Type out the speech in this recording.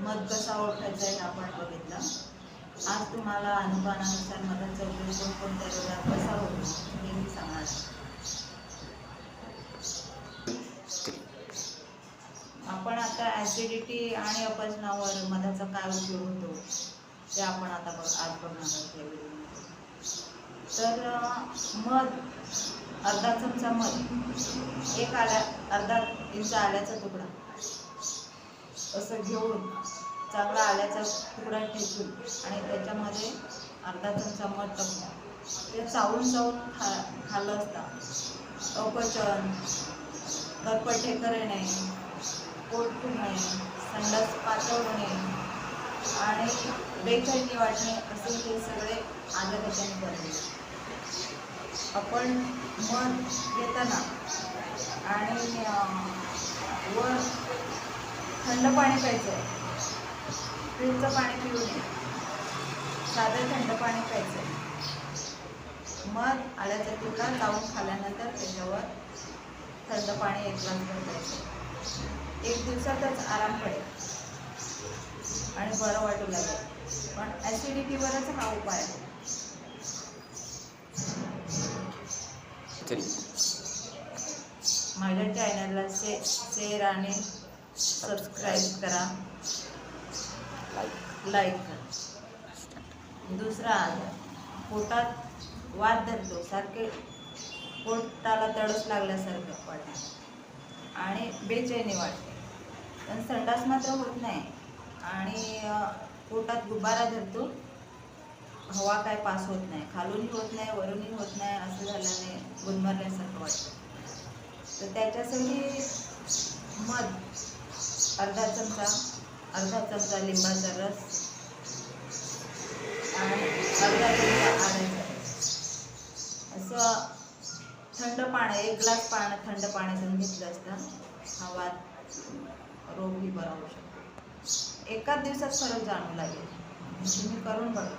मध कसा ओळखायचा हे आपण बघितलं. आज तुम्हाला अनुमानानुसार मधाचा उपयोग कोणकोणत्या रोगात कसा होतो हे मी सांगणार आपण आता ॲसिडिटी आणि अपचनावर मधाचा काय उपयोग होतो ते आपण आता बघ आज बघणार आहोत या तर मध अर्धा चमचा मध. एक आल्या अर्धा इंच आल्याचा तुकडा. असं घेऊन चांगला आल्याचा तुकडा ठेचून आणि त्याच्यामध्ये अर्धा चमचा मध टाकून ते चावून चावून खा खाल्लं असता. अपचन करपटे करणे पोट फुगणे संडास पातळ होणे आणि बेचैनी वाटणे असे हे सगळे आजार त्याच्याने करणे आपण मध घेताना आणि थंड पाणी प्यायचं आहे फ्रीजचं पाणी पिऊ नये. साधं थंड पाणी प्यायचं आहे मध आल्याचा तुकडा लावून खाल्ल्यानंतर त्याच्यावर थंड पाणी एक ग्लास प्यायचं. एक दिवसातच आराम पडेल. आणि बरं वाटू लागेल. पण ॲसिडिटीवरच हा उपाय आहे. माझ्या चॅनलला शे शेअर आणि सबस्क्राईब करा. लाईक करा. दुसरा आजार पोटात वाद धरतो. सारखे पोटाला तडस लागल्यासारखं वाटतं आणि बेचैनी वाटते. पण संडास मात्र होत नाही. आणि पोटात गुब्बारा धरतो. हवा काय पास होत नाही. खालूनही होत नाही वरूनही होत नाही असं झाल्याने गुदमरल्यासारखं वाटतं. तर त्याच्यासाठी मध अर्धा चमचा अर्धा चमचा लिंबाचा रस आणि अर्धा चमचा आणायचा रस. असं थंड पाणी एक ग्लास पाणी थंड पाण्यातून घेतलं असतं हा वाद रोगही बरा होऊ शकतो. एकाच दिवसात फरक जाणवू लागेल. तुम्ही करून बघा.